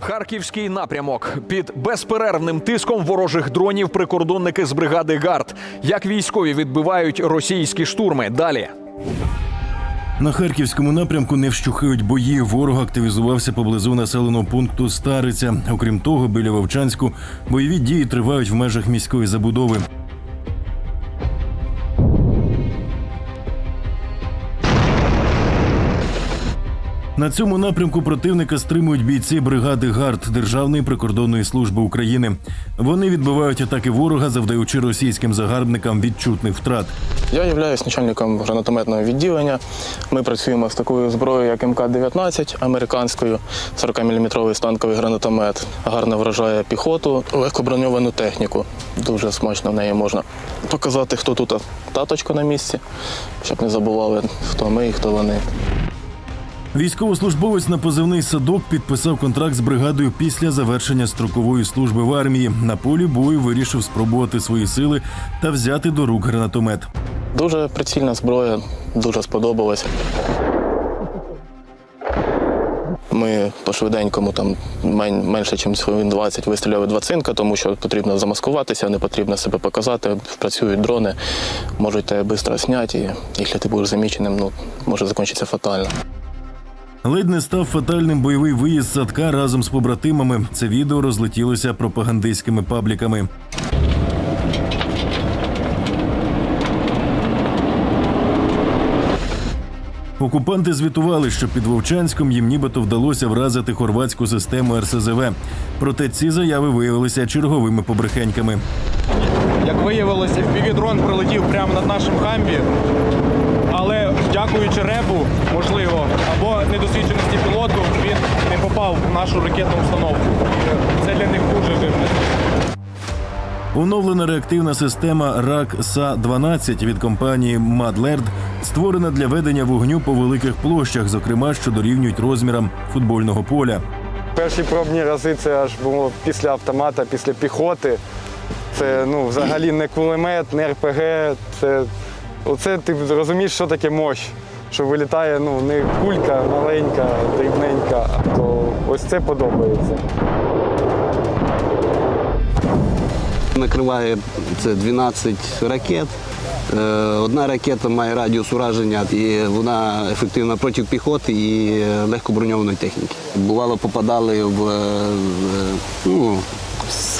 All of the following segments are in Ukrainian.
Харківський напрямок під безперервним тиском ворожих дронів прикордонники з бригади ГАРД. Як військові відбивають російські штурми? Далі. На харківському напрямку не вщухають бої. Ворог активізувався поблизу населеного пункту Стариця. Окрім того, біля Вовчанську бойові дії тривають в межах міської забудови. На цьому напрямку противника стримують бійці бригади ГАРД Державної прикордонної служби України. Вони відбивають атаки ворога, завдаючи російським загарбникам відчутних втрат. Я являюсь начальником гранатометного відділення. Ми працюємо з такою зброєю, як МК-19 американською, 40-мм станковий гранатомет. Гарно вражає піхоту, легкоброньовану техніку. Дуже смачно в неї можна показати, хто тут таточко на місці, щоб не забували, хто ми і хто вони. Військовослужбовець на позивний садок підписав контракт з бригадою після завершення строкової служби в армії. На полі бою вирішив спробувати свої сили та взяти до рук гранатомет. Дуже прицільна зброя, дуже сподобалась. Ми по швиденькому там менше, ніж хвилин 20 вистріляли два цинка, тому що потрібно замаскуватися, не потрібно себе показати. Працюють дрони, можуть тебе швидко зняти, і якщо ти будеш заміченим, ну може закінчитися фатально. Ледь не став фатальним бойовий виїзд садка разом з побратимами. Це відео розлетілося пропагандистськими пабліками. Окупанти звітували, що під Вовчанськом їм нібито вдалося вразити хорватську систему РСЗВ. Проте ці заяви виявилися черговими побрехеньками. Як виявилося, дрон прилетів прямо над нашим хамбі, але дякуючи ребу, можливо, або недосвідченості пілоту, він не попав в нашу ракетну установку. Це для них дуже дивно. Оновлена реактивна система РАК СА-12 від компанії Мадлерд створена для ведення вогню по великих площах, зокрема, що дорівнюють розмірам футбольного поля. Перші пробні рази це аж було після автомата, після піхоти. Це ну, взагалі не кулемет, не РПГ. Це, оце ти розумієш, що таке мощ. Що вилітає ну, не кулька маленька, дрібненька, то ось це подобається. Накриває це 12 ракет. Е, Одна ракета має радіус ураження і вона ефективна проти піхоти і легкоброньованої техніки. Бувало, попадали в е, ну,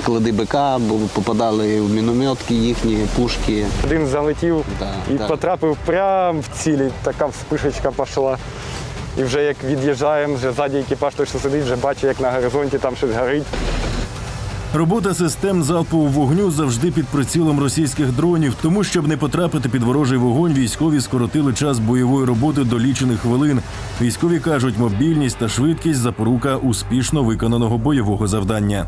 склади БК, попадали в мінометки їхні, пушки. Один залетів Да, і да. потрапив прямо в цілі, така вспишечка пішла. І вже як від'їжджаємо, вже ззаді екіпаж той, що сидить, вже бачить, як на горизонті там щось горить. Робота систем залпового вогню завжди під прицілом російських дронів. Тому, щоб не потрапити під ворожий вогонь, військові скоротили час бойової роботи до лічених хвилин. Військові кажуть, мобільність та швидкість запорука успішно виконаного бойового завдання.